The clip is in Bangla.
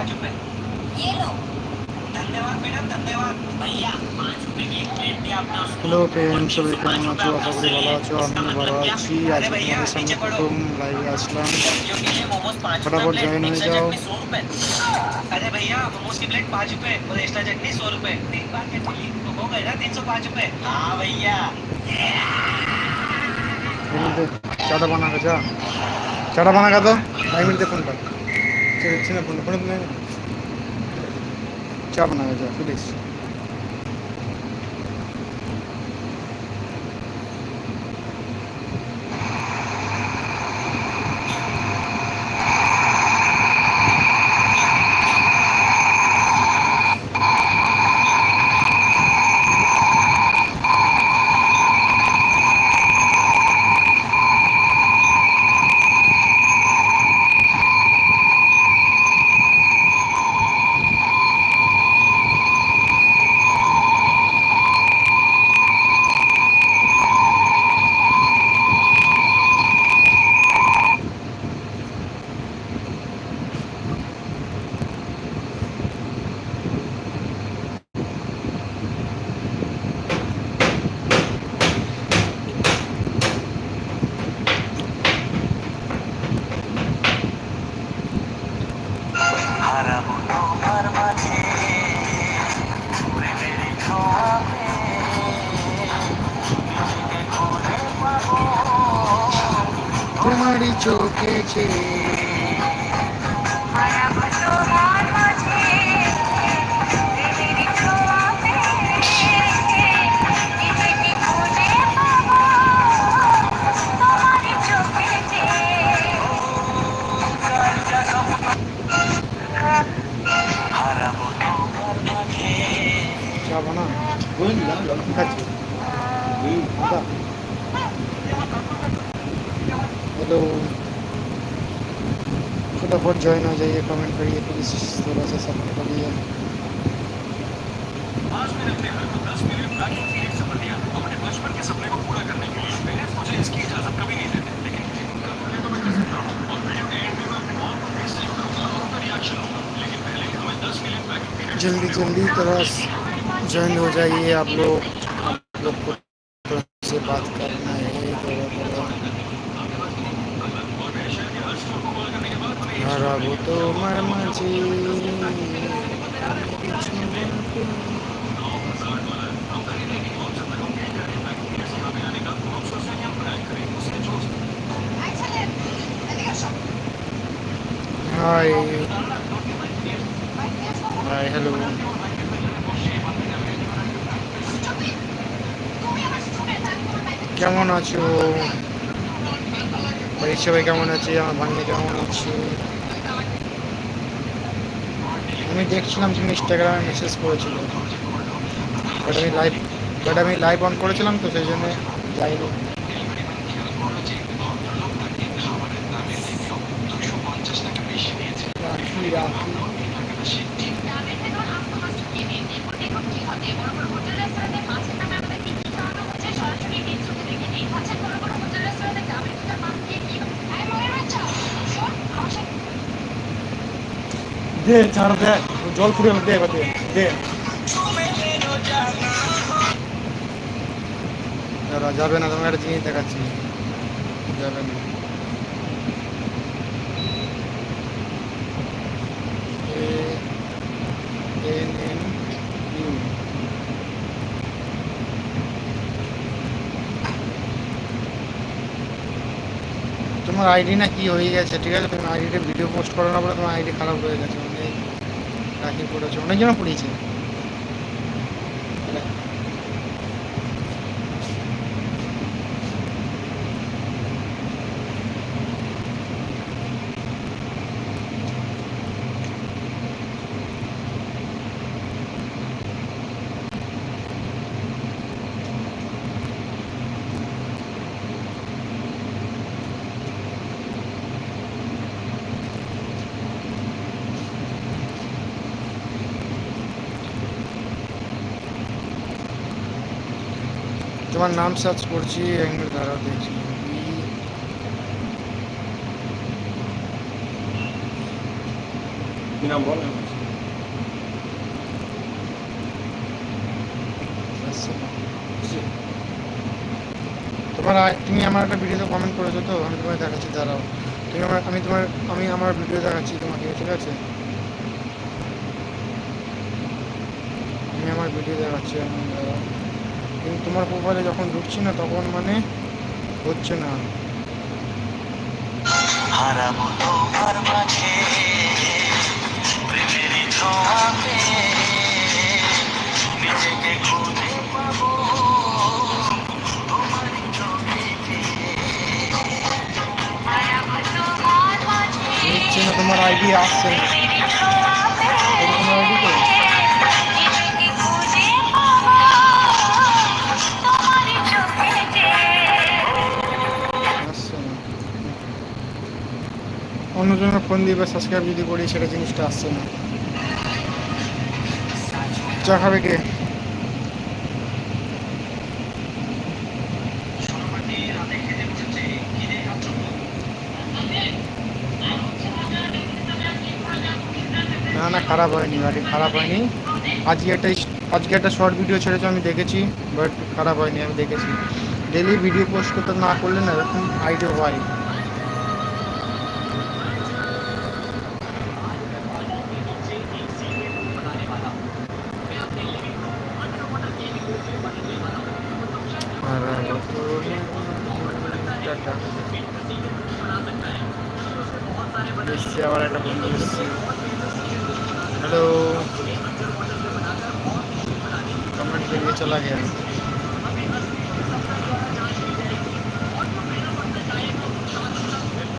रहा चुप है ये लो धन्यवाद मैडम धन्यवाद भैया पाँच रुपए की थी आपने हेलो पेरेंट्स वेलकम आप सब वाला जो हमने भरवा जी। आज मेरे सामने तुम भाई असलम तो फटाफट ज्वाइन हो जाओ। अरे भैया मोमोस की प्लेट पाँच रुपए। और एक्स्ट्रा चटनी सौ रुपए तीन बार के मिली तो? हो गए ना तीन सौ पाँच रुपए हाँ भैया चाटा बना का जा चाटा बना का तो टाइम देखो ছিল ফোন ফোন চা বানা গেছা প্লিজ তোমার মাঝে। তোমারই চোখে চেয়ে हेलो। फटाफट ज्वाइन हो जाइए कमेंट करिए प्लीज़ थोड़ा सा सपोर्ट करिए। आज मैंने अपने घर को 10 मिलियन वैक्यूम क्लीनर से भर दिया। अपने बचपन के सपने को पूरा करने के लिए पेरेंट्स मुझे इसकी इजाज़त कभी नहीं देते। लेकिन करने को मैं कर सकता हूँ। और वीडियो के एंड में मैं अपने मॉम को भी सेव करूँगा और उनका रिएक्शन लूँगा लेकिन पहले हमें 10 मिलियन वैक्यूम जल्दी जल्दी थोड़ा ज्वाइन हो जाइए आप लोग। आप लोग को से बात करना है खराब तो मर माझी हाय हाय हेलो কেমন আছো? বাড়ির সবাই কেমন আছে? আমার ভাগ্নে কেমন আছে? আমি দেখছিলাম তুমি ইনস্টাগ্রামে মেসেজ করেছিল। বাট আমি লাইভ বাট আমি লাইভ অন করেছিলাম তো সেই জন্য যাইনি। রাখি রাখি। দে, চার দে, জল পুড়ে দে, এবার দে দে। যাবে না তোমার একটা জিনিস দেখাচ্ছি। যাবে না। এন এন ইউ তোমার আইডি না কি হয়ে গেছে, ঠিক আছে? তুমি আইডিতে ভিডিও পোস্ট করো না বলে তোমার আইডি খারাপ হয়ে গেছে অনেক রাখি পড়েছে অনেকজন পড়িয়েছে। তোমার নাম সার্চ করছি এক মিনিট দাঁড়াও দেখছি। কি নাম বল? তোমার তুমি আমার একটা ভিডিওতে কমেন্ট করেছ তো আমি তোমায় দেখাচ্ছি দাঁড়াও। তুমি আমার আমি তোমার আমি আমার ভিডিও দেখাচ্ছি তোমাকে ঠিক আছে? আমি আমার ভিডিও দেখাচ্ছি আমি দাঁড়াও। কিন্তু তোমার প্রোফাইলে যখন ঢুকছি না তখন মানে হচ্ছে না। হারাবো তোমার মাঝে প্রেমেরই ছোঁয়াতে। নিজেকে খুঁজে পাবো তোমার আইডি আসছে। অন্যজনের ফোন দিয়ে বা সাবস্ক্রাইব যদি করি, সেটা জিনিসটা আসছে না। চা খাবে কে না না, খারাপ হয়নি বাড়ি, খারাপ হয়নি। আজকে একটা আজকে একটা শর্ট ভিডিও ছেড়েছে, আমি দেখেছি বাট খারাপ হয়নি, আমি দেখেছি। ডেলি ভিডিও পোস্ট করতে না করলে না এরকম আইডিয়া হয়। हेलो कमेंट चला गया।